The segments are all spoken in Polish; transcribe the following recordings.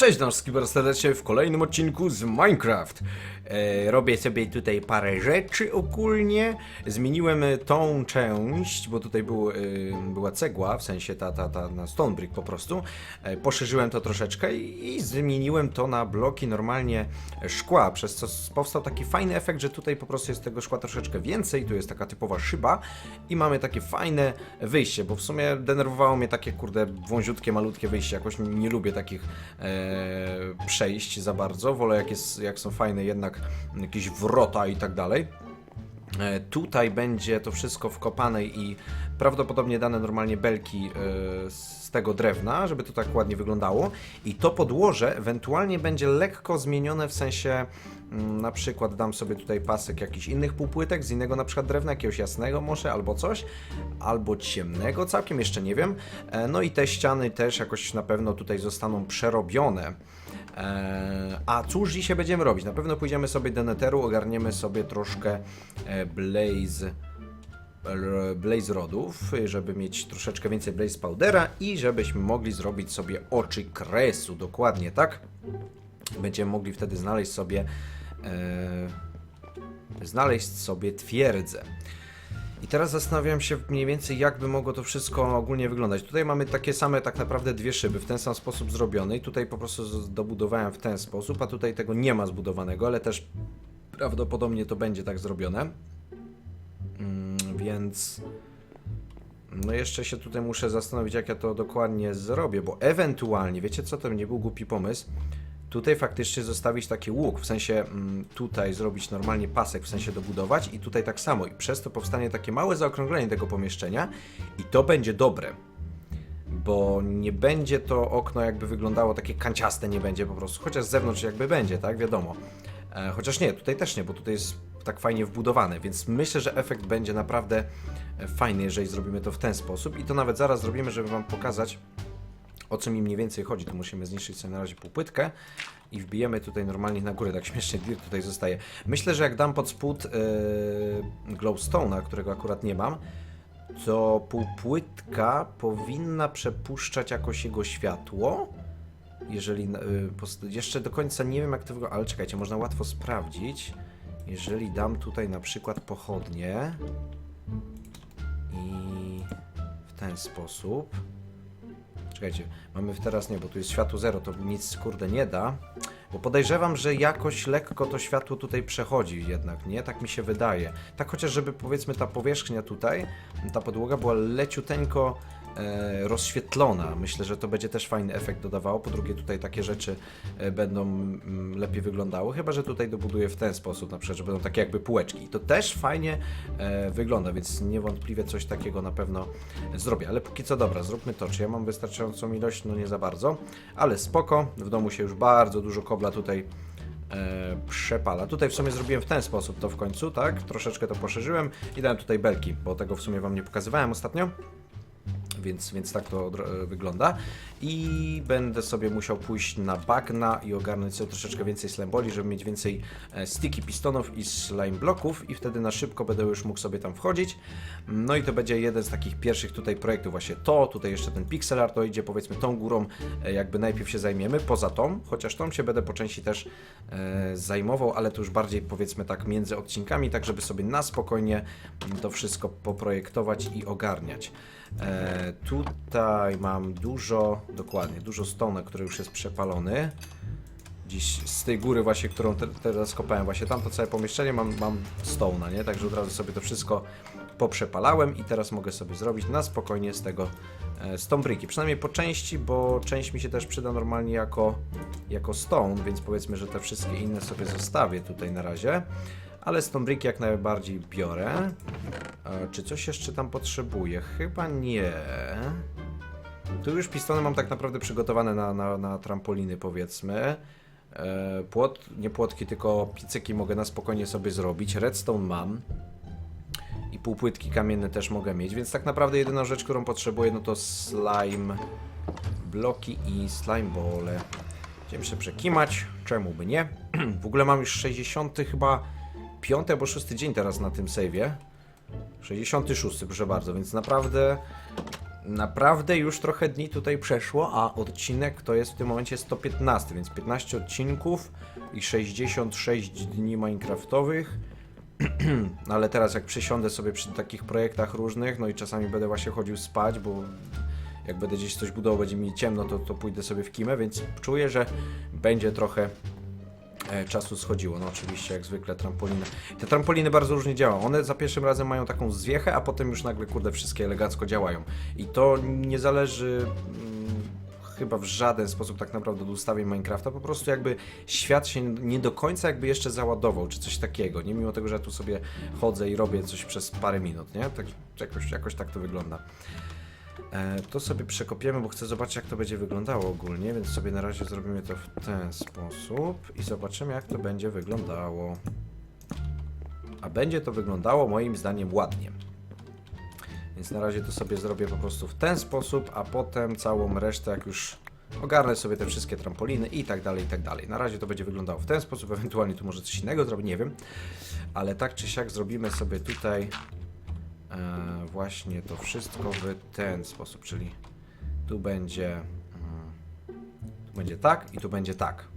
Cześć nasz Skiber serdecznie w kolejnym odcinku z Minecraft. E, robię sobie tutaj parę rzeczy ogólnie. Zmieniłem tą część, bo tutaj był, e, była cegła, w sensie ta, ta, ta na stone brick po prostu. E, poszerzyłem to troszeczkę i, zmieniłem to na bloki normalnie szkła, przez co powstał taki fajny efekt, że tutaj po prostu jest tego szkła troszeczkę więcej. Tu jest taka typowa szyba i mamy takie fajne wyjście, bo w sumie denerwowało mnie takie kurde wąziutkie, malutkie wyjście. Jakoś nie lubię takich e, przejść za bardzo. Wolę jak, jest, jak są fajne jednak jakieś wrota i tak dalej. E, Tutaj będzie to wszystko wkopane i prawdopodobnie dane normalnie belki e, z tego drewna, żeby to tak ładnie wyglądało. I to podłoże ewentualnie będzie lekko zmienione w sensie mm, na przykład dam sobie tutaj pasek jakichś innych półpłytek z innego na przykład drewna, jakiegoś jasnego może albo coś, albo ciemnego całkiem, jeszcze nie wiem. E, No i te ściany też jakoś na pewno tutaj zostaną przerobione. Eee, A cóż dzisiaj będziemy robić? Na pewno pójdziemy sobie do Netheru, ogarniemy sobie troszkę e, Blaze Blaze Rodów, żeby mieć troszeczkę więcej Blaze Powdera i żebyśmy mogli zrobić sobie oczy kresu, dokładnie tak. Będziemy mogli wtedy znaleźć sobie e, znaleźć sobie twierdzę. I teraz zastanawiam się mniej więcej, jak by mogło to wszystko ogólnie wyglądać. Tutaj mamy takie same tak naprawdę dwie szyby, w ten sam sposób zrobione i tutaj po prostu dobudowałem w ten sposób, a tutaj tego nie ma zbudowanego, ale też prawdopodobnie to będzie tak zrobione. Więc... No jeszcze się tutaj muszę zastanowić, jak ja to dokładnie zrobię, bo ewentualnie, wiecie co, to nie był głupi pomysł, tutaj faktycznie zostawić taki łuk, w sensie mm, tutaj zrobić normalnie pasek, w sensie dobudować i tutaj tak samo i przez to powstanie takie małe zaokrąglenie tego pomieszczenia i to będzie dobre, bo nie będzie to okno jakby wyglądało takie kanciaste, nie będzie po prostu, chociaż z zewnątrz jakby będzie, tak, wiadomo. E, chociaż nie, tutaj też nie, bo tutaj jest tak fajnie wbudowane, więc myślę, że efekt będzie naprawdę fajny, jeżeli zrobimy to w ten sposób i to nawet zaraz zrobimy, żeby Wam pokazać, o co mi mniej więcej chodzi, to musimy zniszczyć sobie na razie półpłytkę i wbijemy tutaj normalnie na górę, tak śmiesznie dirt tutaj zostaje. Myślę, że jak dam pod spód yy, glowstone'a, którego akurat nie mam, to półpłytka powinna przepuszczać jakoś jego światło. Jeżeli yy, jeszcze do końca nie wiem jak to wygląda, ale czekajcie, można łatwo sprawdzić. Jeżeli dam tutaj na przykład pochodnie i w ten sposób. Czekajcie, mamy teraz nie, bo tu jest światło zero, to nic kurde nie da. Bo podejrzewam, że jakoś lekko to światło tutaj przechodzi jednak, nie? Tak mi się wydaje. Tak chociaż, żeby powiedzmy ta powierzchnia tutaj, ta podłoga była leciuteńko rozświetlona. Myślę, że to będzie też fajny efekt dodawało. Po drugie, tutaj takie rzeczy e, będą mm, lepiej wyglądały. Chyba, że tutaj dobuduję w ten sposób, na przykład, że będą takie jakby półeczki. To też fajnie e, wygląda, więc niewątpliwie coś takiego na pewno zrobię. Ale póki co dobra, zróbmy to. Czy ja mam wystarczającą ilość? No nie za bardzo, ale spoko. W domu się już bardzo dużo kobla tutaj e, przepala. Tutaj w sumie zrobiłem w ten sposób to w końcu, tak? Troszeczkę to poszerzyłem i dałem tutaj belki, bo tego w sumie wam nie pokazywałem ostatnio. Więc, więc tak to e, wygląda. I będę sobie musiał pójść na bagna i ogarnąć sobie troszeczkę więcej slamboli, żeby mieć więcej e, sticky pistonów i slime bloków i wtedy na szybko będę już mógł sobie tam wchodzić. No i to będzie jeden z takich pierwszych tutaj projektów właśnie to, tutaj jeszcze ten pixel art to idzie powiedzmy tą górą e, jakby najpierw się zajmiemy, poza tą, chociaż tą się będę po części też e, zajmował, ale to już bardziej powiedzmy tak między odcinkami, tak żeby sobie na spokojnie to wszystko poprojektować i ogarniać. E, tutaj mam dużo, dokładnie, dużo stone, który już jest przepalony. Dziś z tej góry właśnie, którą te, teraz kopałem, właśnie tamto całe pomieszczenie mam, mam stone'a, nie? Także od razu sobie to wszystko poprzepalałem i teraz mogę sobie zrobić na spokojnie z tego e, stone bricki. Przynajmniej po części, bo część mi się też przyda normalnie jako, jako stone, więc powiedzmy, że te wszystkie inne sobie zostawię tutaj na razie. Ale stone bricki jak najbardziej biorę. E, czy coś jeszcze tam potrzebuję? Chyba nie. Tu już pistony mam tak naprawdę przygotowane na, na, na trampoliny, powiedzmy. E, płot, nie płotki, tylko picyki mogę na spokojnie sobie zrobić. Redstone mam. I półpłytki kamienne też mogę mieć, więc tak naprawdę jedyna rzecz, którą potrzebuję, no to slime bloki i slime bole. Będziemy się przekimać, czemu by nie? w ogóle mam już 60 chyba 5 albo 6 dzień teraz na tym save'ie. 66, proszę bardzo, więc naprawdę naprawdę już trochę dni tutaj przeszło, a odcinek to jest w tym momencie 115, więc 15 odcinków i 66 dni Minecraftowych. No ale teraz jak przysiądę sobie przy takich projektach różnych, no i czasami będę właśnie chodził spać, bo jak będę gdzieś coś budował, będzie mi ciemno, to, to pójdę sobie w kimę, więc czuję, że będzie trochę czasu schodziło. No oczywiście, jak zwykle trampoliny. Te trampoliny bardzo różnie działają. One za pierwszym razem mają taką zwiechę, a potem już nagle, kurde, wszystkie elegancko działają. I to nie zależy mm, chyba w żaden sposób tak naprawdę od ustawień Minecrafta. Po prostu jakby świat się nie do końca jakby jeszcze załadował, czy coś takiego. Nie mimo tego, że ja tu sobie chodzę i robię coś przez parę minut, nie? Tak, jakoś, jakoś tak to wygląda. E, to sobie przekopiemy, bo chcę zobaczyć jak to będzie wyglądało ogólnie, więc sobie na razie zrobimy to w ten sposób i zobaczymy jak to będzie wyglądało. A będzie to wyglądało moim zdaniem ładnie. Więc na razie to sobie zrobię po prostu w ten sposób, a potem całą resztę jak już ogarnę sobie te wszystkie trampoliny i tak dalej, i tak dalej. Na razie to będzie wyglądało w ten sposób, ewentualnie tu może coś innego zrobić, nie wiem. Ale tak czy siak zrobimy sobie tutaj e, właśnie to wszystko w ten sposób, czyli tu będzie mm, tu będzie tak i tu będzie tak.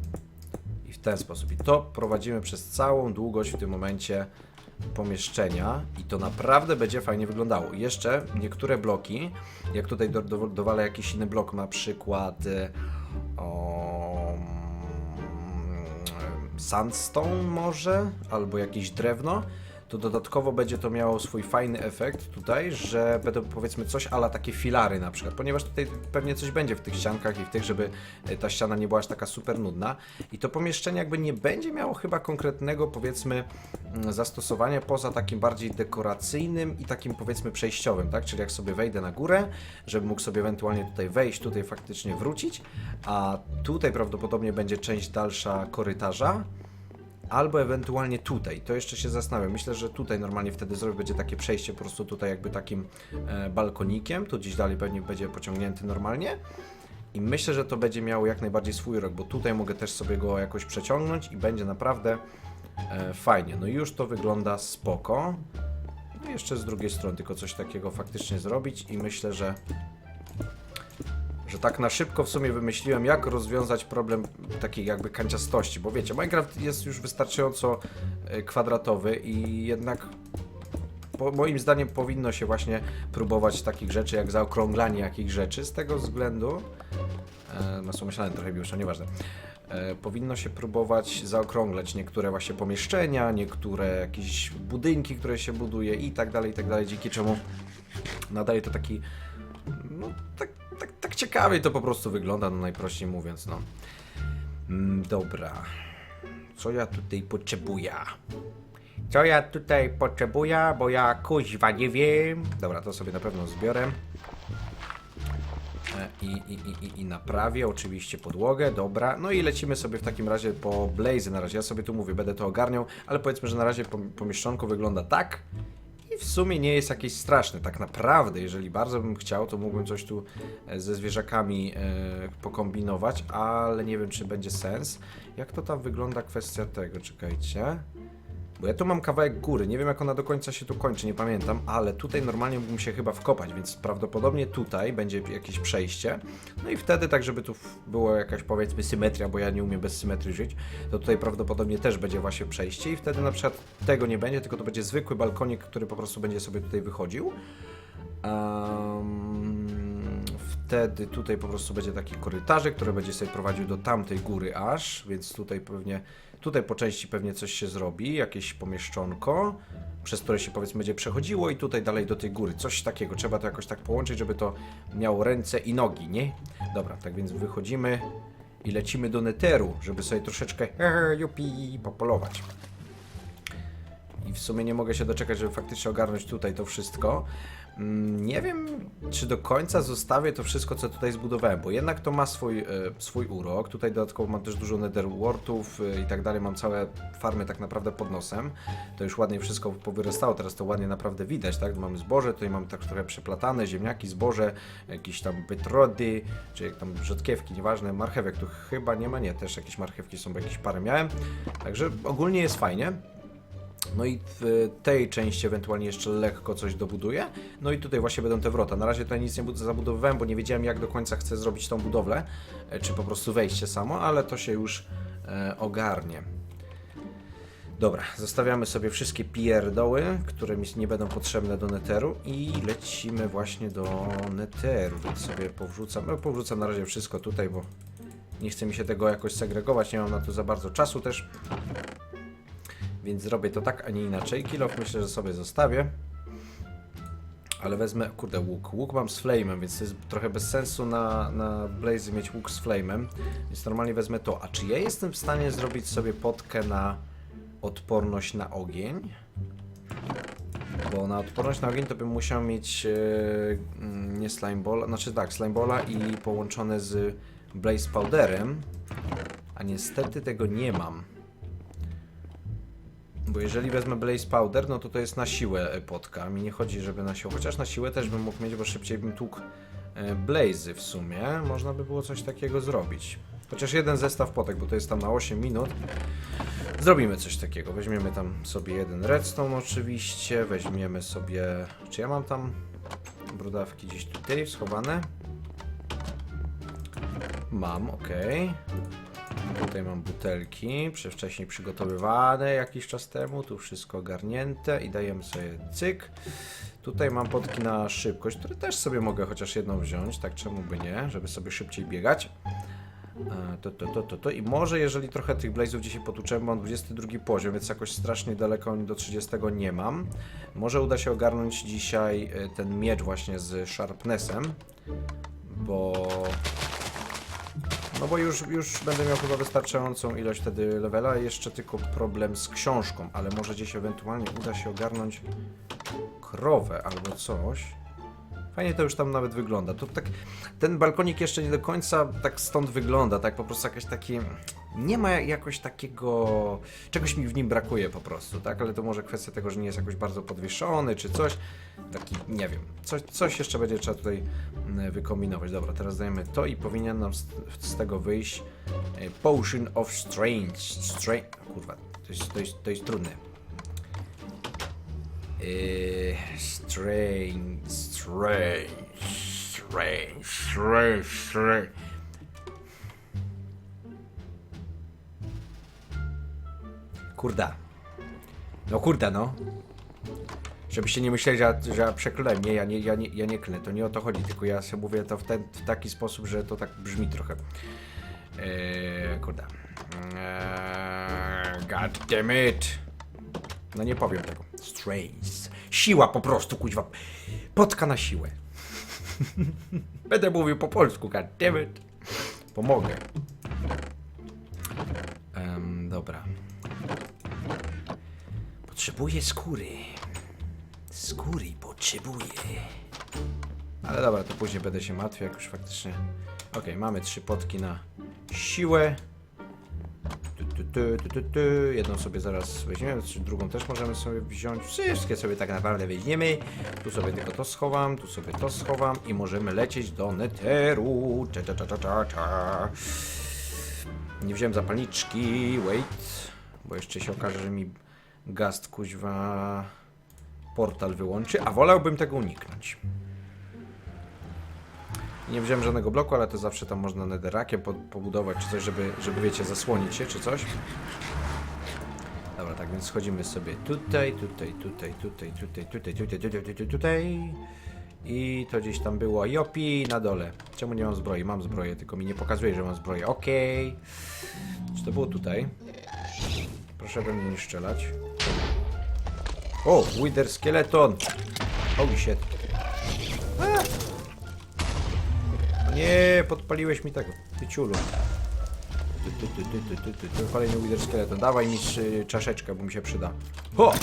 I w ten sposób. I to prowadzimy przez całą długość w tym momencie pomieszczenia i to naprawdę będzie fajnie wyglądało. Jeszcze niektóre bloki, jak tutaj do, do, dowalę jakiś inny blok, na przykład e, o, mm, sandstone może, albo jakieś drewno, to dodatkowo będzie to miało swój fajny efekt tutaj, że będą powiedzmy coś ala takie filary na przykład, ponieważ tutaj pewnie coś będzie w tych ściankach i w tych, żeby e, ta ściana nie była aż taka super nudna i to pomieszczenie jakby nie będzie miało chyba konkretnego powiedzmy mm, zastosowania poza takim bardziej dekoracyjnym i takim powiedzmy przejściowym, tak? Czyli jak sobie wejdę na górę, żebym mógł sobie ewentualnie tutaj wejść, tutaj faktycznie wrócić, a tutaj prawdopodobnie będzie część dalsza korytarza, albo ewentualnie tutaj. To jeszcze się zastanawiam. Myślę, że tutaj normalnie wtedy zrobię będzie takie przejście po prostu tutaj jakby takim e, balkonikiem. Tu gdzieś dalej pewnie będzie pociągnięty normalnie. I myślę, że to będzie miało jak najbardziej swój rok, bo tutaj mogę też sobie go jakoś przeciągnąć i będzie naprawdę e, fajnie. No już to wygląda spoko. No jeszcze z drugiej strony tylko coś takiego faktycznie zrobić i myślę, że że tak na szybko w sumie wymyśliłem, jak rozwiązać problem takiej jakby kanciastości, bo wiecie, Minecraft jest już wystarczająco e, kwadratowy i jednak po, moim zdaniem powinno się właśnie próbować takich rzeczy, jak zaokrąglanie jakichś rzeczy, z tego względu, e, masło myślane trochę już, nieważne, e, powinno się próbować zaokrąglać niektóre właśnie pomieszczenia, niektóre jakieś budynki, które się buduje i tak dalej, i tak dalej, dzięki czemu nadaje to taki, no tak, tak, tak ciekawie to po prostu wygląda, no najprościej mówiąc, no. Mm, dobra. Co ja tutaj potrzebuję? Co ja tutaj potrzebuję, bo ja kuźwa nie wiem. Dobra, to sobie na pewno zbiorę. E, I, i, i, i- naprawię oczywiście podłogę, dobra. No i lecimy sobie w takim razie po Blaze na razie. Ja sobie tu mówię, będę to ogarniał, ale powiedzmy, że na razie pom- pomieszczonko wygląda tak. W sumie nie jest jakieś straszne. Tak naprawdę, jeżeli bardzo bym chciał, to mógłbym coś tu e, ze zwierzakami e, pokombinować, ale nie wiem, czy będzie sens. Jak to tam wygląda kwestia tego? Czekajcie. Bo ja tu mam kawałek góry, nie wiem jak ona do końca się tu kończy, nie pamiętam, ale tutaj normalnie mógłbym się chyba wkopać, więc prawdopodobnie tutaj będzie jakieś przejście. No i wtedy tak, żeby tu była jakaś powiedzmy symetria, bo ja nie umiem bez symetrii żyć, to tutaj prawdopodobnie też będzie właśnie przejście i wtedy na przykład tego nie będzie, tylko to będzie zwykły balkonik, który po prostu będzie sobie tutaj wychodził. Em, wtedy tutaj po prostu będzie taki korytarzek, który będzie sobie prowadził do tamtej góry aż, więc tutaj pewnie, tutaj po części pewnie coś się zrobi, jakieś pomieszczonko, przez które się powiedzmy będzie przechodziło i tutaj dalej do tej góry, coś takiego, trzeba to jakoś tak połączyć, żeby to miało ręce i nogi, nie? Dobra, tak więc wychodzimy i lecimy do Netheru, żeby sobie troszeczkę jupi, popolować. I w sumie nie mogę się doczekać, żeby faktycznie ogarnąć tutaj to wszystko. Mm, Nie wiem, czy do końca zostawię to wszystko, co tutaj zbudowałem, bo jednak to ma swój, e, swój urok. Tutaj dodatkowo mam też dużo netherwortów e, i tak dalej. Mam całe farmy tak naprawdę pod nosem. To już ładnie wszystko powyrastało, teraz to ładnie naprawdę widać, tak? Mamy zboże, tutaj mamy tak trochę przeplatane, ziemniaki, zboże, jakieś tam bytrody, czy jak tam rzodkiewki, nieważne. Marchewek tu chyba nie ma, nie, też jakieś marchewki są, bo jakieś parę miałem. Także ogólnie jest fajnie. No i w tej części ewentualnie jeszcze lekko coś dobuduję. No i tutaj właśnie będą te wrota. Na razie tutaj nic nie bud- zabudowywałem, bo nie wiedziałem jak do końca chcę zrobić tą budowlę. e, Czy po prostu wejście samo, ale to się już e, ogarnie. Dobra, zostawiamy sobie wszystkie pierdoły, które mi nie będą potrzebne do neteru i lecimy właśnie do neteru, więc sobie powrzucam, no powrzucam na razie wszystko tutaj, bo nie chce mi się tego jakoś segregować, nie mam na to za bardzo czasu też. Więc zrobię to tak, a nie inaczej. Kilof myślę, że sobie zostawię. Ale wezmę, kurde, łuk. Łuk mam z flame'em, więc to jest trochę bez sensu na, na Blaze mieć łuk z flame'em. Więc normalnie wezmę to. A czy ja jestem w stanie zrobić sobie potkę na odporność na ogień? Bo na odporność na ogień to bym musiał mieć mm, nie slimeball, znaczy tak, slimeballa i połączone z blaze powderem. A niestety tego nie mam. Bo jeżeli wezmę Blaze Powder, no to to jest na siłę e, potka. Mi nie chodzi, żeby na siłę. Chociaż na siłę też bym mógł mieć, bo szybciej bym tłukł e, Blazy w sumie. Można by było coś takiego zrobić. Chociaż jeden zestaw potek, bo to jest tam na 8 minut. Zrobimy coś takiego. Weźmiemy tam sobie jeden redstone oczywiście. Weźmiemy sobie... Czy ja mam tam brudawki gdzieś tutaj schowane? Mam, okej. Tutaj mam butelki, wcześniej przygotowywane jakiś czas temu, tu wszystko ogarnięte i dajemy sobie cyk. Tutaj mam potki na szybkość, które też sobie mogę chociaż jedną wziąć, tak czemu by nie, żeby sobie szybciej biegać. E, To, to, to, to, to. I może jeżeli trochę tych blazów dzisiaj potuczemy, mam 22 poziom, więc jakoś strasznie daleko do 30 nie mam. Może uda się ogarnąć dzisiaj e, ten miecz właśnie z sharpnessem, bo no bo już, już będę miał chyba wystarczającą ilość wtedy levela, jeszcze tylko problem z książką, ale może gdzieś ewentualnie uda się ogarnąć krowę albo coś. Fajnie to już tam nawet wygląda. To tak, ten balkonik jeszcze nie do końca tak stąd wygląda, tak po prostu jakiś taki... Nie ma jakoś takiego... Czegoś mi w nim brakuje po prostu, tak? Ale to może kwestia tego, że nie jest jakoś bardzo podwieszony czy coś. Taki, nie wiem. Coś, coś jeszcze będzie trzeba tutaj mm, wykombinować. Dobra, teraz dajemy to i powinien nam z, z tego wyjść e, Potion of Strange. Strange... Kurwa, to jest, to jest, to jest trudne. Eee, strange, strange, strange, strange, strange. Kurda. No kurda, no. Żebyście nie myśleli, że, ja- że przeklęłem. Nie, ja nie, ja, nie, ja nie klnę. To nie o to chodzi, tylko ja sobie mówię to w, ten, w taki sposób, że to tak brzmi trochę. Eee, kurda. Eee, God damn it. No nie powiem tego. Strange. Siła po prostu, kuźwa. Potka na siłę. Będę mówił po polsku, god damn it. Pomogę. Em, dobra. Potrzebuję skóry. Skóry potrzebuję. Ale dobra, to później będę się martwił, jak już faktycznie... Okej, mamy trzy potki na siłę. Tu, tu, tu, tu, tu. Jedną sobie zaraz weźmiemy, drugą też możemy sobie wziąć. Wszystkie sobie tak naprawdę weźmiemy. Tu sobie tylko to schowam, tu sobie to schowam i możemy lecieć do neteru. Cza, cza, cza, cza, cza, cza. Nie wziąłem zapalniczki, wait, bo jeszcze się okaże, że mi gast kuźwa portal wyłączy, a wolałbym tego uniknąć. Nie wziąłem żadnego bloku, ale to zawsze tam można netherrakiem po, pobudować, czy coś, żeby, żeby wiecie, zasłonić się, czy coś. Dobra, tak więc schodzimy sobie tutaj, tutaj, tutaj, tutaj, tutaj, tutaj, tutaj, tutaj, tutaj, tutaj. I to gdzieś tam było Jopi na dole. Czemu nie mam zbroi? Mam zbroję, tylko mi nie pokazuje, że mam zbroję. Okej. Czy to było tutaj? Proszę we mnie nie strzelać. O, Wither Skeleton! Holy shit. Nie, podpaliłeś mi tego. Ty ciulu. Ty, ty, ty, ty, ty, ty, ty. Kolejny Wither Skeleton. Dawaj mi y, czaszeczkę, bo mi się przyda. Ho!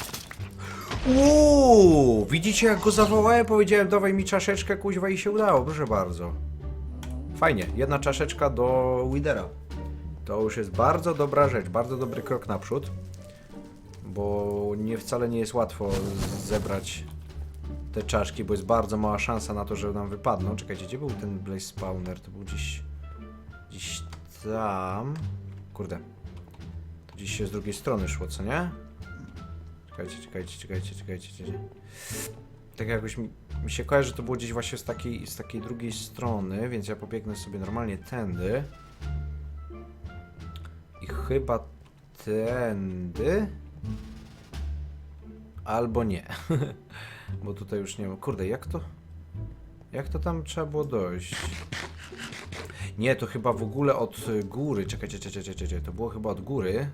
Uuu, widzicie jak go zawołałem? Powiedziałem dawaj mi czaszeczkę, kuźwa i się udało, proszę bardzo. Fajnie, jedna czaszeczka do Widera. To już jest bardzo dobra rzecz, bardzo dobry krok naprzód. Bo nie wcale nie jest łatwo zebrać te czaszki, bo jest bardzo mała szansa na to, że nam wypadną. Czekajcie, gdzie był ten Blaze Spawner? To był gdzieś... Gdzieś tam... Kurde. To gdzieś się z drugiej strony szło, co nie? Czekajcie, czekajcie, czekajcie, czekajcie. czekajcie. Tak jakoś mi, mi się kojarzy, że to było gdzieś właśnie z takiej, z takiej drugiej strony, więc ja pobiegnę sobie normalnie tędy. Chyba tędy. Albo nie. Bo tutaj już nie ma. Kurde, jak to. Jak to tam trzeba było dojść? Nie, to chyba w ogóle od góry. Czekajcie, czekajcie, czekajcie, czekajcie. To było chyba od góry.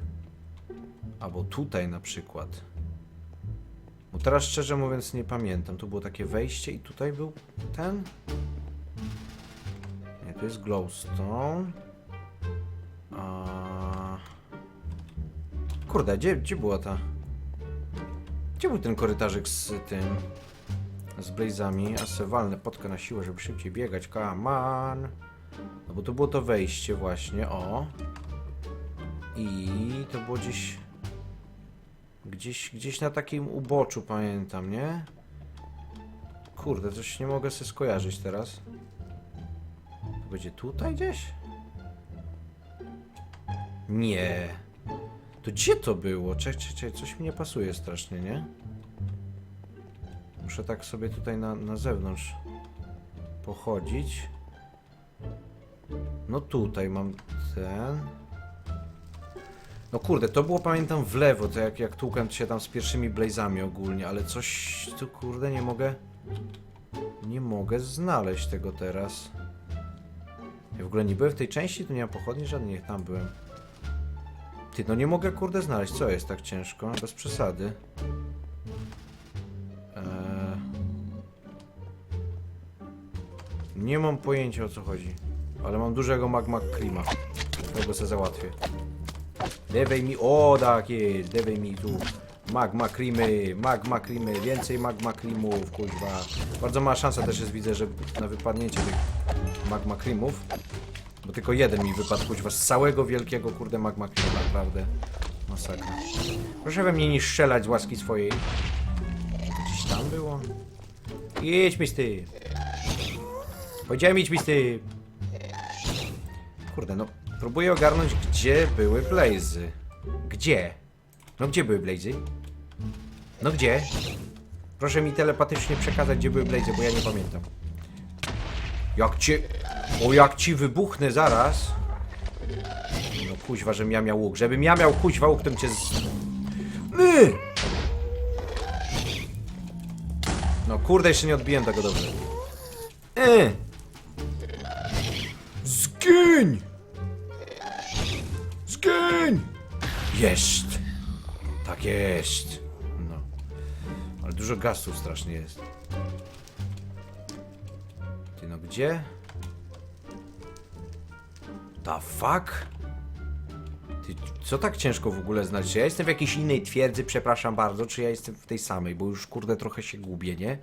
Albo tutaj na przykład. Bo teraz szczerze mówiąc nie pamiętam. Tu było takie wejście i tutaj był ten. Nie, to jest glowstone. Kurde, gdzie, gdzie była ta... Gdzie był ten korytarzyk z tym... Z blazami? A se walnę potkę na siłę, żeby szybciej biegać. Come on! No bo to było to wejście właśnie, o. I to było gdzieś... Gdzieś, gdzieś na takim uboczu, pamiętam, nie? Kurde, coś nie mogę sobie skojarzyć teraz. To będzie tutaj gdzieś? Nie. To gdzie to było? Czekaj, czekaj, czekaj, coś mi nie pasuje strasznie, nie? Muszę tak sobie tutaj na, na zewnątrz pochodzić. No tutaj mam ten. No kurde, to było pamiętam w lewo, to jak, jak tłukłem się tam z pierwszymi blazami ogólnie, ale coś tu kurde nie mogę. Nie mogę znaleźć tego teraz. Ja w ogóle nie byłem w tej części, tu nie ma pochodni żadnych, tam byłem. Ty, no nie mogę kurde znaleźć, co jest tak ciężko? Bez przesady. Eee... Nie mam pojęcia o co chodzi. Ale mam dużego magma creama. Tego sobie załatwię. Dewaj mi, o tak jest, dewaj mi tu magma creamy, magma creamy, więcej magma creamów, kuźwa. Bardzo mała szansa też jest, widzę, że na wypadnięcie tych magma creamów. Bo tylko jeden mi wypadł, kuźwa, z całego wielkiego, kurde, magma creama, naprawdę. Masakra. Proszę we mnie nie strzelać z łaski swojej. Gdzieś tam było? Idź mi z tym. Powiedziałem idź mi z tym. Kurde, no próbuję ogarnąć, gdzie były blazy. Gdzie? No gdzie były blazy? No gdzie? Proszę mi telepatycznie przekazać, gdzie były blazy, bo ja nie pamiętam. Jak cię... O, jak ci wybuchnę zaraz. No kuźwa, żebym ja miał łuk. Żebym ja miał kuźwa łuk, to bym cię z... Yy! No kurde, jeszcze nie odbiłem tego dobrze. Yy! Zgiń! Zgiń! Jest! Tak jest! No. Ale dużo gasu strasznie jest. Ty no gdzie? The fuck? Ty, co tak ciężko w ogóle znać? Czy ja jestem w jakiejś innej twierdzy, przepraszam bardzo, czy ja jestem w tej samej, bo już kurde trochę się gubię, nie?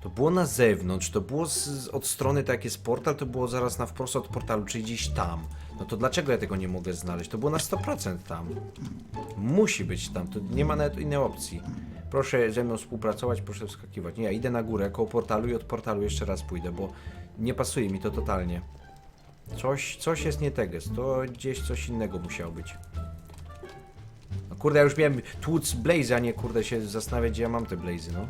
To było na zewnątrz, to było z, od strony, tak jest portal, to było zaraz na wprost od portalu, czyli gdzieś tam. No to dlaczego ja tego nie mogę znaleźć? To było na 100% tam. Musi być tam, to nie ma nawet innej opcji. Proszę ze mną współpracować, proszę wskakiwać. Nie, ja idę na górę koło portalu i od portalu jeszcze raz pójdę, bo nie pasuje mi to totalnie. Coś, coś jest nie teges, to gdzieś coś innego musiało być. No kurde, ja już miałem tłuc blaze, a nie kurde się zastanawiać, gdzie ja mam te blazy, no.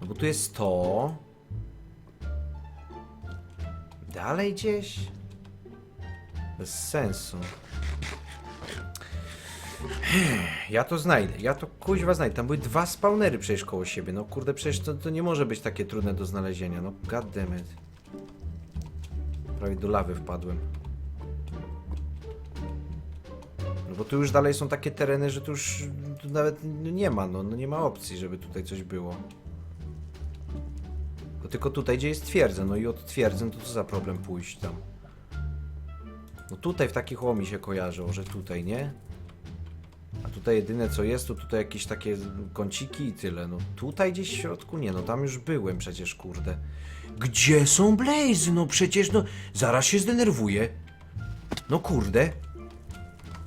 No bo tu jest to. Dalej gdzieś? Bez sensu. Ja to znajdę, ja to kuźwa znajdę. Tam były dwa spawnery przecież koło siebie. No kurde, przecież to, to nie może być takie trudne do znalezienia. No goddammit. Prawie do lawy wpadłem. No bo tu już dalej są takie tereny, że tu już tu nawet no nie ma, no, no nie ma opcji, żeby tutaj coś było. To tylko tutaj, gdzie jest twierdza, no i od twierdzy, no to co za problem pójść tam? No tutaj w takich o mi się kojarzą, że tutaj, nie? A tutaj jedyne co jest, to tutaj jakieś takie kąciki i tyle. No tutaj gdzieś w środku nie, no tam już byłem przecież, kurde. Gdzie są blazy? No przecież, no zaraz się zdenerwuję. No kurde.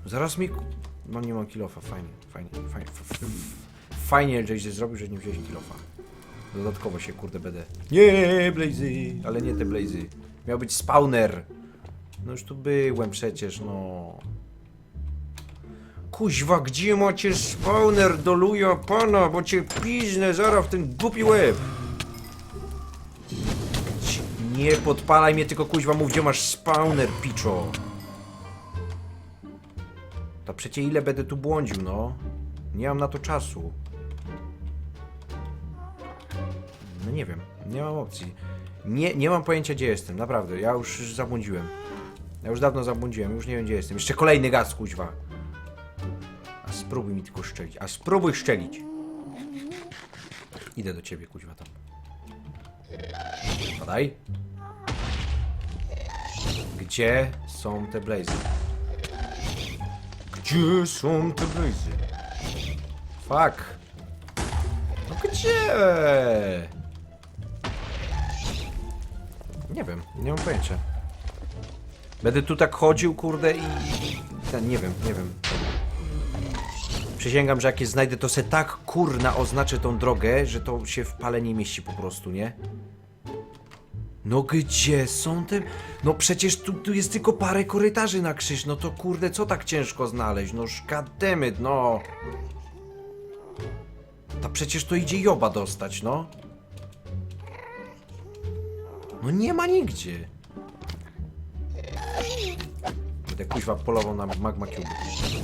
Zaraz mi... No nie mam kilofa, fajnie, fajnie, fajnie. Fajnie, żeś zrobił, że nie wziąłeś kilofa. Dodatkowo się, kurde, będę... Nie, blazy! Ale nie te blazy. Miał być spawner. No już tu byłem przecież, no... Kuźwa, gdzie macie spawner do luja pana, bo cię piznę zaraz w ten głupi łeb. Nie podpalaj mnie, tylko kuźwa mów, gdzie masz spawner, piczo. To przecie ile będę tu błądził, no? Nie mam na to czasu. No nie wiem, nie mam opcji. Nie, nie mam pojęcia, gdzie jestem, naprawdę. Ja już zabłądziłem. Ja już dawno zabłądziłem, już nie wiem, gdzie jestem. Jeszcze kolejny gaz, kuźwa. A spróbuj mi tylko szczelić. A spróbuj szczelić. Idę do ciebie, kuźwa, tam. Podaj. Gdzie są te blazy? Gdzie są te blazy? Fuck. No gdzie? Nie wiem, nie mam pojęcia. Będę tu tak chodził, kurde, i... nie wiem, nie wiem. Przysięgam, że jak je znajdę, to se tak kurna oznaczę tą drogę, że to się w pale nie mieści po prostu, nie? No gdzie są te... No przecież tu, tu jest tylko parę korytarzy na krzyż, no to kurde, co tak ciężko znaleźć? No szkadymy, no. To przecież to idzie joba dostać, no. No nie ma nigdzie. Będę kuźwa polował na magma cube.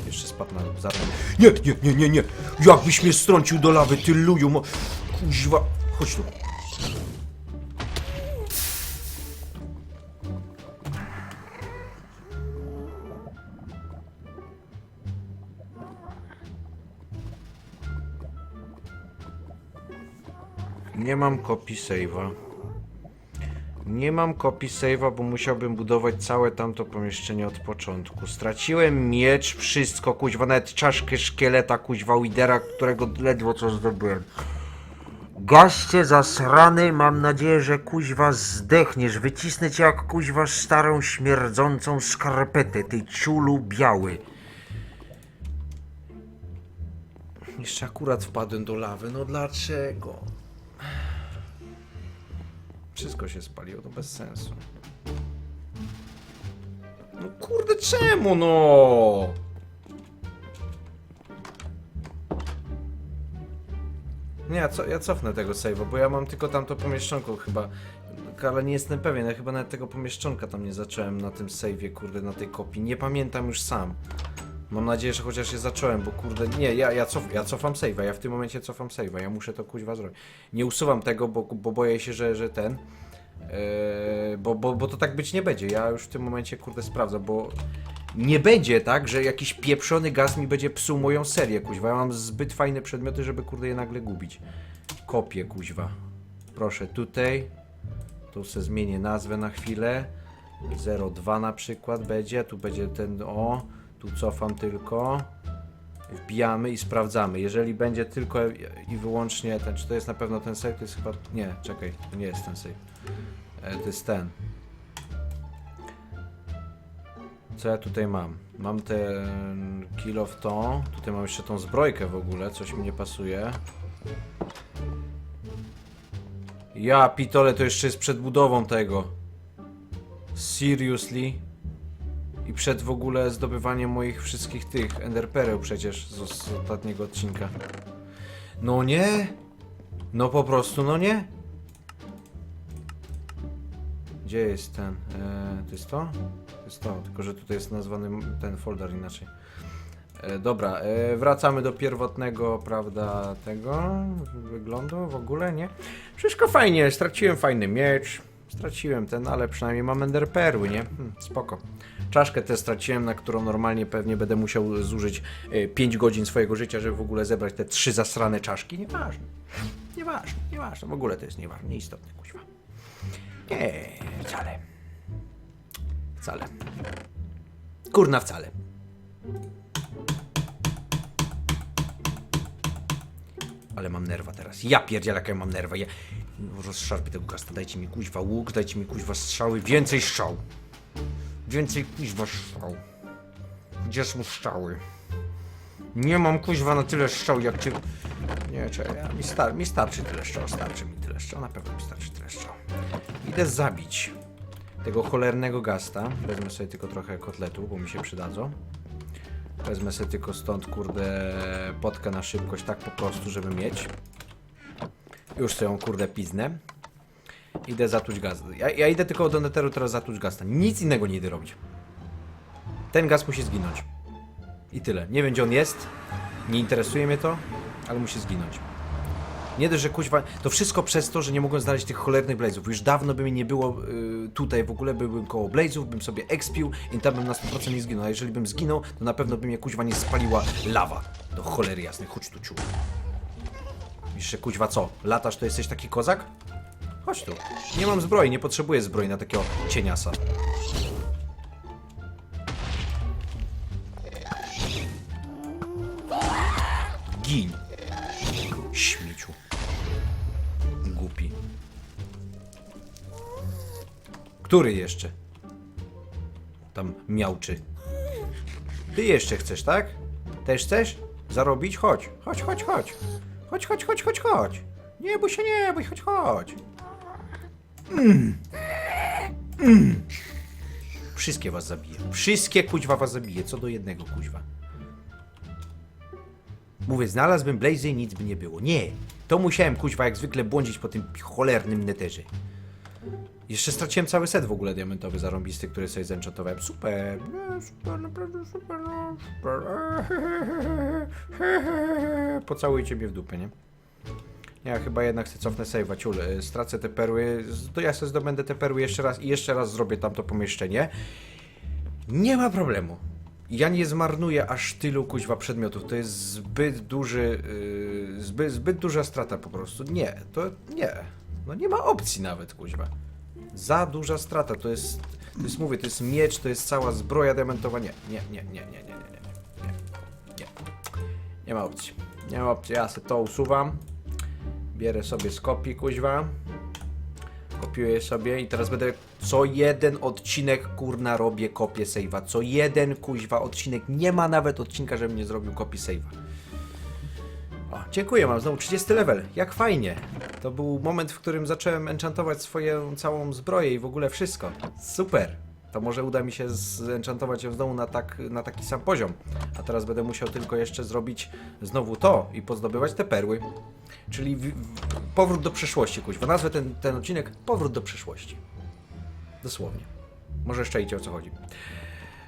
Jeszcze spadł na zarę. Nie, nie, nie, nie, nie. Jakbyś mnie strącił do lawy, ty luju, mo... Kuźwa. Chodź tu. Nie mam kopii save'a. Nie mam kopii save'a, bo musiałbym budować całe tamto pomieszczenie od początku. Straciłem miecz, wszystko, kuźwa, nawet czaszkę szkieleta, kuźwa, widera, którego ledwo co zdobyłem. Gaście zasrany, mam nadzieję, że kuźwa zdechniesz. Wycisnę cię jak kuźwa starą śmierdzącą skarpetę, tej ciulu biały. Jeszcze akurat wpadłem do lawy, no dlaczego? Wszystko się spaliło, to bez sensu. No kurde, czemu no? Nie, ja, co, ja cofnę tego save'a, bo ja mam tylko tamto pomieszczonko chyba. Ale nie jestem pewien, ja chyba nawet tego pomieszczonka tam nie zacząłem na tym save'ie, kurde, na tej kopii. Nie pamiętam już sam. Mam nadzieję, że chociaż je zacząłem, bo kurde, nie, ja, ja, cof, ja cofam save'a, ja w tym momencie cofam save'a, ja muszę to kuźwa zrobić. Nie usuwam tego, bo, bo boję się, że, że ten, yy, bo, bo, bo to tak być nie będzie, ja już w tym momencie kurde sprawdzę, bo nie będzie tak, że jakiś pieprzony gaz mi będzie psuł moją serię, kuźwa, ja mam zbyt fajne przedmioty, żeby kurde je nagle gubić. Kopię, kuźwa. Proszę, tutaj, tu se zmienię nazwę na chwilę. 02 na przykład będzie, tu będzie ten o, tu cofam tylko. Wbijamy i sprawdzamy. Jeżeli będzie tylko i wyłącznie ten, czy to jest na pewno ten save, to jest chyba, nie, czekaj, to nie jest ten save. E, to jest ten. Co ja tutaj mam? Mam ten kill of to, tutaj mam jeszcze tą zbrojkę w ogóle, coś mi nie pasuje. Ja pitole, to jeszcze jest przed budową tego. Seriously? I przed w ogóle zdobywaniem moich wszystkich tych enderpereł przecież z, ostatniego odcinka. No nie? No po prostu no nie? Gdzie jest ten? E, to jest to? To jest to, tylko że tutaj jest nazwany ten folder inaczej. E, dobra, e, wracamy do pierwotnego, prawda, tego wyglądu w ogóle, nie? Wszystko fajnie, straciłem fajny miecz, straciłem ten, ale przynajmniej mam enderperły, nie? Hm, spoko. Czaszkę też straciłem, na którą normalnie pewnie będę musiał zużyć 5 godzin swojego życia, żeby w ogóle zebrać te trzy zasrane czaszki. Nieważne. Nieważne, nieważne. W ogóle to jest nieważne, nieistotne, kuźwa. Nie, wcale. Wcale. Kurna, wcale. Ale mam nerwa teraz. Ja pierdzielę, jak ja mam nerwa. Ja rozszarpię tego gasta. Dajcie mi kuźwa łuk, dajcie mi kuźwa strzały. Więcej strzał. Więcej kuźwa strzał. Gdzie są strzały? Nie mam kuźwa na tyle strzał jak ty. Nie, czekaj, ja, mi, star mi starczy tyle strzał, starczy mi tyle strzał, na pewno mi starczy tyle strzał. Idę zabić tego cholernego gasta. Wezmę sobie tylko trochę kotletu, bo mi się przydadzą. Wezmę sobie tylko stąd, kurde, potkę na szybkość, tak po prostu, żeby mieć. Już sobie ją, kurde, piznę. Idę zatuć gaz. Ja, ja idę tylko do neteru teraz zatuć gaz. Nic innego nie idę robić. Ten gaz musi zginąć. I tyle. Nie wiem, gdzie on jest. Nie interesuje mnie to, ale musi zginąć. Nie dość, że kuźwa... To wszystko przez to, że nie mogłem znaleźć tych cholernych blazów. Już dawno by mi nie było y, tutaj, w ogóle byłbym koło blazów, bym sobie expił i tam bym na 100% nie zginął. A jeżeli bym zginął, to na pewno by mnie kuźwa nie spaliła lawa. Do cholery jasnej, chodź tu ciu. Jeszcze kuźwa co? Latasz to jesteś taki kozak? Chodź tu. Nie mam zbroi, nie potrzebuję zbroi na takiego cieniasa. Gin. Który jeszcze? Tam miałczy. Ty jeszcze chcesz, tak? Też chcesz? Zarobić? Chodź. Chodź, chodź, chodź. Chodź, chodź, chodź, chodź, chodź. Nie bój się, nie bój, chodź, chodź. Mm. Mm. Wszystkie was zabiję. Wszystkie kuźwa was zabiję. Co do jednego kuźwa. Mówię, znalazłbym Blaze i nic by nie było. Nie. To musiałem, kuźwa, jak zwykle błądzić po tym cholernym neterze. Jeszcze straciłem cały set w ogóle diamentowy zarąbisty, który sobie zenchantowałem. Super. Nie, super, naprawdę super. no, super. Pocałujcie mnie w dupę, nie? Ja chyba jednak chcę cofnę save'a, ciul. Stracę te perły. To ja sobie zdobędę te perły jeszcze raz i jeszcze raz zrobię tamto pomieszczenie. Nie ma problemu. Ja nie zmarnuję aż tylu kuźwa przedmiotów. To jest zbyt duży. Yy, zbyt, zbyt duża strata po prostu. Nie, to nie. No nie ma opcji nawet, kuźwa. Za duża strata. To jest. To jest mówię, to jest miecz, to jest cała zbroja diamentowa. Nie, nie, nie, nie, nie, nie, nie, nie. Nie, nie. nie ma opcji. Nie ma opcji. Ja sobie to usuwam. Bierę sobie z kopii, kuźwa. Kopiuję sobie i teraz będę co jeden odcinek kurna robię kopię save'a. Co jeden kuźwa odcinek. Nie ma nawet odcinka, żebym nie zrobił kopii save'a. O, dziękuję, mam znowu 30 level. Jak fajnie. To był moment, w którym zacząłem enchantować swoją całą zbroję i w ogóle wszystko. Super. To może uda mi się zenchantować ją znowu na, tak, na taki sam poziom. A teraz będę musiał tylko jeszcze zrobić znowu to i pozdobywać te perły. Czyli w, w, powrót do przeszłości, kuźwa. Nazwę ten, ten odcinek Powrót do przeszłości. Dosłownie. Może jeszcze idzie o co chodzi.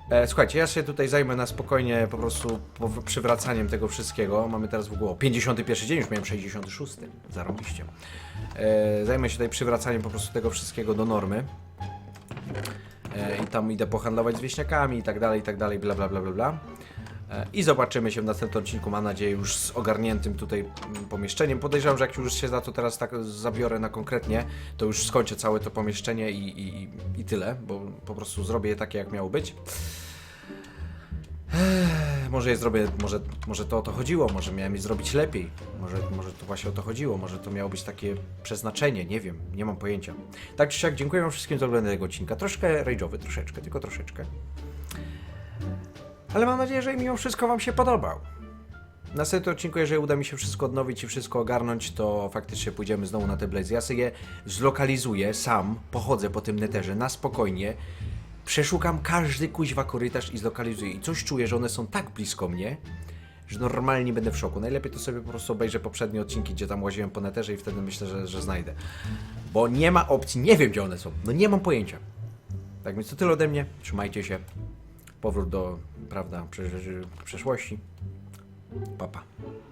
E, słuchajcie, ja się tutaj zajmę na spokojnie po prostu przywracaniem tego wszystkiego. Mamy teraz w ogóle 51 dzień, już miałem 66. Zarąbiście. E, zajmę się tutaj przywracaniem po prostu tego wszystkiego do normy. E, I tam idę pohandlować z wieśniakami i tak dalej, i tak dalej, bla bla bla bla bla. I zobaczymy się w następnym odcinku, mam nadzieję, już z ogarniętym tutaj mm, pomieszczeniem. Podejrzewam, że jak już się za to teraz tak zabiorę na konkretnie, to już skończę całe to pomieszczenie i, i, i tyle, bo po prostu zrobię je takie, jak miało być. Może je zrobię, może, może to o to chodziło, może miałem je zrobić lepiej, może, może to właśnie o to chodziło, może to miało być takie przeznaczenie, nie wiem, nie mam pojęcia. Tak czy siak, dziękuję wam wszystkim za oglądanie tego odcinka, troszkę rage'owy, troszeczkę, tylko troszeczkę. Ale mam nadzieję, że mimo wszystko Wam się podobał. W następnym odcinku, jeżeli uda mi się wszystko odnowić i wszystko ogarnąć, to faktycznie pójdziemy znowu na te blazy. Ja sobie je zlokalizuję sam, pochodzę po tym neterze na spokojnie, przeszukam każdy kuźwa korytarz i zlokalizuję. I coś czuję, że one są tak blisko mnie, że normalnie będę w szoku. Najlepiej to sobie po prostu obejrzę poprzednie odcinki, gdzie tam łaziłem po neterze i wtedy myślę, że, że znajdę. Bo nie ma opcji, nie wiem gdzie one są. No nie mam pojęcia. Tak więc to tyle ode mnie. Trzymajcie się powrót do, prawda, prze- przeszłości. Papa. Pa.